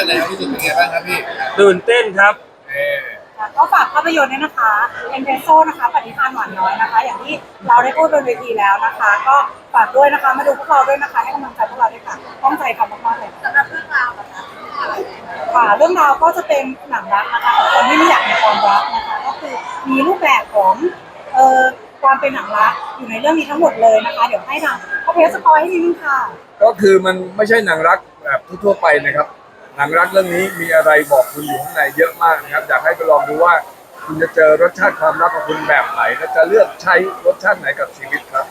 กเลยครับรู้สึกเป็นไงบ้างครับพี่ตื่นเต้นครับ เอ่อค่ะก็ฝากภาพยนตร์ด้วยนะคะเอ็นเ s โซนะคะปฏิภาณหวานน้อยนะคะ อย่างที่เราได้พูดบนเวทีแล้วนะคะ ก็ฝากด้วยนะคะมาดูพวกเราด้วยนะคะ ให้กำลังใจพวกเราด้วยค่ะตั้งใจทำมากๆเลยสำหรับเรื่องราวนะคะค่ะเรื่องราวก็จะเป็นหนังรักนะคะของคนที่ไม่อยากมีความรักนะคะ ก็คือมีรูปแบบของเอ่อความเป็นหนังรักอยู่ในเรื่องนี้ทั้งหมดเลยนะคะ เดี๋ยวให้ทางพ่อเพชรสปอยให้นิดนึงค่ะ ก็คือมันไม่ใช่หนังรักแบบทั่วๆไปนะครับ หนังรักเรื่องนี้มีอะไรบอกคุณอยู่ข้างในเยอะมากนะครับอยากให้ไปลองดูว่า คุณจะเจอรสชาติความรักของคุณแบบไหนและจะเลือกใช้รสชาติไหนกับชีวิตครับ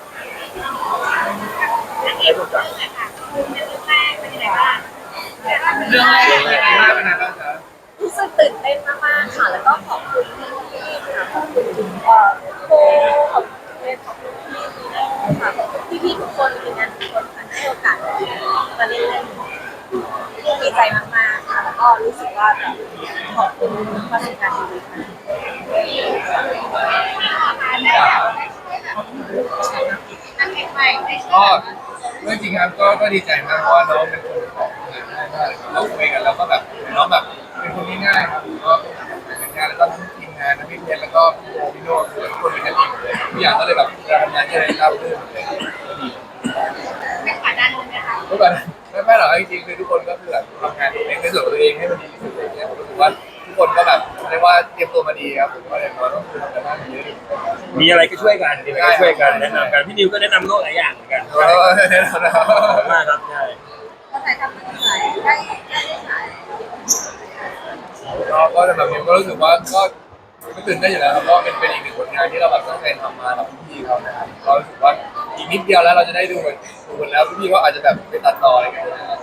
ให้รู้จักเรื่องแรกเป็นไงบ้างเป็นไงบ้างครับรู้สึกตื่นเต้นมากๆค่ะ แล้วก็ขอบคุณพี่ๆค่ะขอบคุณเอ่อโคขอบคุณเพื่ขอบคุณพี่พีน่ค่ะขอบคุณพี่ๆทุกคนทีมงานทุกคนค่ะให้โอกาสมาเล่นเรื่องนี้ดีใจมากๆ ก็รู้สึกว่าแบบขอบคุณประสบการณ์ดีๆค่ะก็เรื่องจริงครับก็ก็ดีใจมากเพราะว่าน้องเป็นคนของงานง่ายมากเราคุยกันแล้วก็แบบน้องแบบเป็นคนง่ายๆครับก็เป็นงานแล้วก็ทั้งทีมงานทั้งพี่เพชรแล้วก็พี่โบพี่โน่คือทุกคนเป็นกันเองทุกอย่างก็เลยแบบการทำงานจะได้รับรื่นเลยก็ดีไม่ขาดด้านเลยไหมคะทุกคนไม่ไม่หรอกจริงๆคือทุกคนก็คือแบบำงานในในส่วนของตัวเองให้มันดีที่สุดอะไรเงี้ยผมรู้สึกว่าทุกคนก็แบบเรียกว่าเตรียมตัวมาดีครับผมก็เลยนอยต้องทำกันบ้านเยอะดีมีอะไรก็ช่วยกันมีอะไรก็ช่วยกันแนะนำกันพี่นิวก็แนะนำโน้ตหลายอย่างเหมือนกันเออแน่นอนนะขอบคุณมากครับใช่ก็ถ่ายทำมันหลายได้ได้หลายก็ก็สำหรับนิวก็รู้สึกว่าก็ไม่ตื่นเต้นอยู่แล้วครับเพราะเป็นเป็นอีกหนึ่งผลงานที่เราแบบตั้งใจทำมากับพี่ๆเขานะครับเรารู้สึกว่าอีกนิดเดียวแล้วเราจะได้ดูกันดูกันแล้วพี่ๆก็อาจจะแบบไปตัดต่ออะไรกันนะครับ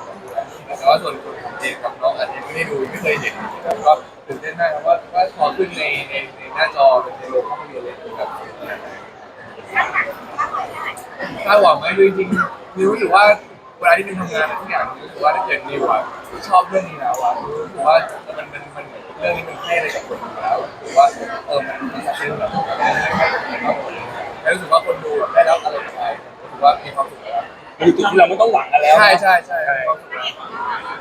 แต่ว่าส่วนผม เองกับน้องอาจจะไม่ได้ดูไม่เคยเห็นนะครับก็ตื่นเต้นมากครับว่าว่าพอขึ้นในในในหน้าจอเป็นในโรงภาพยนตร์เลยแบบคาดหวังไหมจริงๆนิวรู้สึกว่าเวลาที่นิวทำงานอะไรทุกอย่างนิวรู้สึกว่าถ้าเกิดนิวอะชอบเรื่องนี้แล้วอะรู้สึกว่ามันมันมันเรื่องนี้มันให้อะไรกับคนดูแล้วรู้ว่าเออมันมันจะเป็นแบบแล้วรู้สึกว่าคนดูแบบได้รับอะไรไปรู้สึกว่ามีความสุขแล้วมันคือจุดที่เราไม่ต้องหวังกันแล้ว ใช่ใช่ใช่ความสุขแล้ว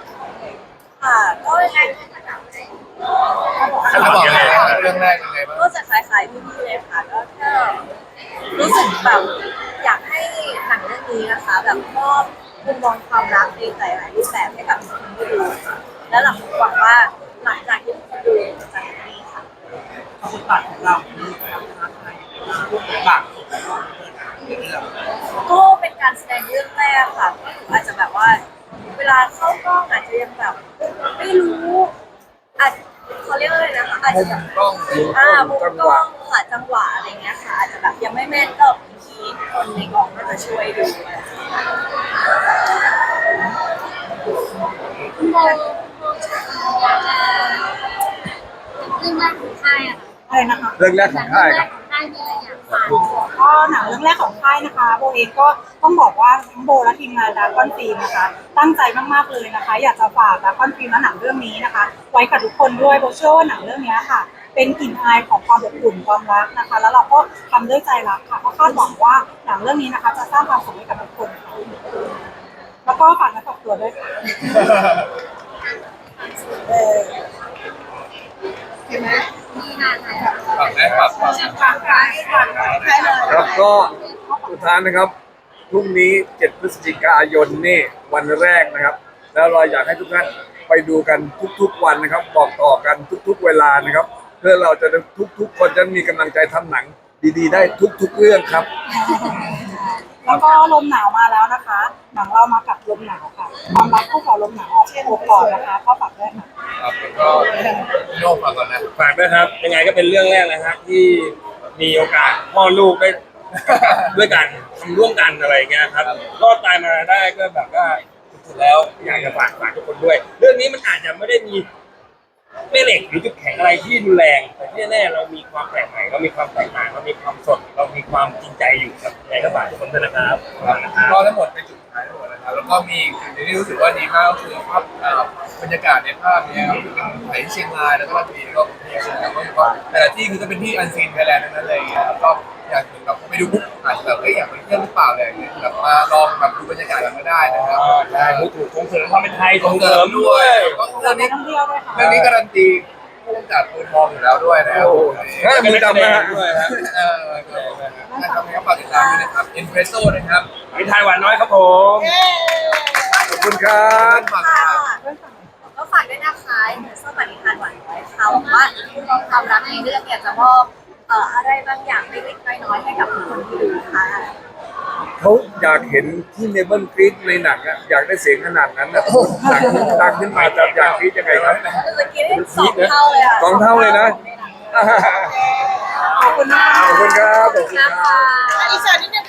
ค่ะก็ยังไงแล้วบอกเลยว่าเรื่องแรกยังไงบ้างก็จะคล้ายๆพี่ๆเลยค่ะก็แค่รู้สึกแบบอยากให้หนังเรื่องนี้นะคะ แบบมอบมุมมองความรักในหลายๆรูปแบบให้กับคนที่ดูค่ะและหลังหวังว่าหลังจากที่ทุกคนดูจะแฮปปี้ค่ะบทบาทของเราบาทก็เป็นการแสดงเรื่องแรกค่ะก็หนูอาจจะแบบว่า เวลาเข้ากล้องอาจจะยังแบบ ไม่รู้อาจเขาเรียกว่าอะไรนะคะอาจมุจะมแบบกล้องอ่ามุมกล้องค่ะจังหวะอะไรเงี้ยค่ะอาจจะแบบยังไม่แม่นก็พีคนในกองก็จะช่วยดูอะไรอย่างเงี้ยคุณโบเรื่องแรกของค่ายอะค่ะอะไรนะคะ เรื่องแรกของค่ายครับของค่ายมีอะไรอยากฝาก ก็หนังเรื่องแรกของค่ายนะคะโบเองก็ต้องบอกว่าทั้งโบและทีมงานดาร์คอนฟิล์มนะคะ ตั้งใจมากๆเลยนะคะ อยากจะฝากดาร์คอนฟิล์มและหนังเรื่องนี้นะคะ ไว้กับทุกคนด้วยโบเชื่อว่าหนังเรื่องนี้ค่ะ เป็นกลิ่นอายของความอบอุ่นความรักนะคะ แล้วเราก็ทำด้วยใจรักค่ะก็คาดหวังว่าหนังเรื่องนี้นะคะ จะสร้างความสุขให้กับทุกคนค่ะแล้วก็ฝากนักฝากตัวด้วยค่ะเออมีงานไหนแบบ ฝากแม่ฝากฝากฝากฝากฝากใครเลยครับก็สุดท้ายนะครับพรุ่งนี้ 7 พฤศจิกายนนี่วันแรกนะครับ แล้วเราอยากให้ทุกท่านไปดูกันทุกๆวันนะครับ บอกต่อกันทุกๆเวลานะครับ เพื่อเราจะทุกๆคนจะมีกำลังใจทำหนังดีๆ ได้ทุกๆเรื่องครับ แล้วก็ลมหนาวมาแล้วนะคะ หนังเรามากับลมหนาวค่ะความรักคู่กับลมหนาวออกโอบกอดนะคะก็ฝากด้วยค่ะครับแล้วก็โยกมาก่อนนะฝากด้วยครับ ยังไงก็เป็นเรื่องแรกนะฮะที่มีโอกาสพ่อลูกได้ ด้วยกันทำร่วมกันอะไรเงี้ยครับรอดตายมาได้ก็แบบว่าสุดๆแล้วอยากจะฝากฝากทุกคนด้วย เรื่องนี้มันอาจจะไม่ได้มี แม่เหล็กหรือจุดแข็งอะไรที่รุนแรง แต่ที่แน่ๆเรามีความแปลกใหม่เรามีความแตกต่างเรามีความสดเรามีความจริงใจอยู่ครับยังไงก็ฝากทุกคนด้วยนะครับขอบคุณครับ ก็ทั้งหมดเป็นจุดท้ายทั้งหมดนะครับแล้วก็มีสิ่งที่รู้สึกว่าดีมากก็คือภาพเอ่อบรรยากาศในภาพเนี่ยก็คือเป็นถ่ายที่เชียงรายแล้วก็ราชบุรีแล้วก็กรุงเทพนะครับก็แต่ละที่คือก็เป็นที่อันซีนไทยแลนด์ทั้งนั้นเลยอย่างเงี้ยครับก็อยากเหมือนแบบไปดูปุ๊บ แบบเอ้ยอยากไปเที่ยวหรือเปล่าอะไรอย่างเงี้ยแบบมาลองแบบดูบรรยากาศกันก็ได้นะครับใช่พูดถูกส่งเสริมความเป็นไทยส่ส่งงเสเสริริมมด้ด้ววยยก็เรื่องนี้ท่องเที่ยวด้วยค่ะเรื่องนี้การันตีผู้กำกับมือทองอยู่แล้วด้วยนะครับโอ้โหเฮ้ยมือดำนะฮะด้วยฮะเออนะครับนะครับฝากติดตามด้วยนะครับเอ็นเพรสโซ่นะครับวิทายหวานน้อยครับผมขอบคุณครับฝากติดตามก็ฝากด้วยนะคะเหมือนสปฏิทานหวานไว้ค่ะหวังว่าความรักในเรื่องเนี่ยจะมอบ เอ่ออะไรบางอย่างเล็กๆน้อยๆให้กับทุกคนที่ดูค่ะเขาอยากเห็นที่เนเบิลกรีดในหนังอะอยากได้เสียงขนาดนั้นนะหนังดังขึ้นมาจะอยากกรีดยังไงครับเมื่อกี้ได้สองเท่าเลยอะสองเท่าเลยนะ ขอบคุณมากขอบคุณครับขอบคุณนะครัคะบอีกส่วนนิดนึง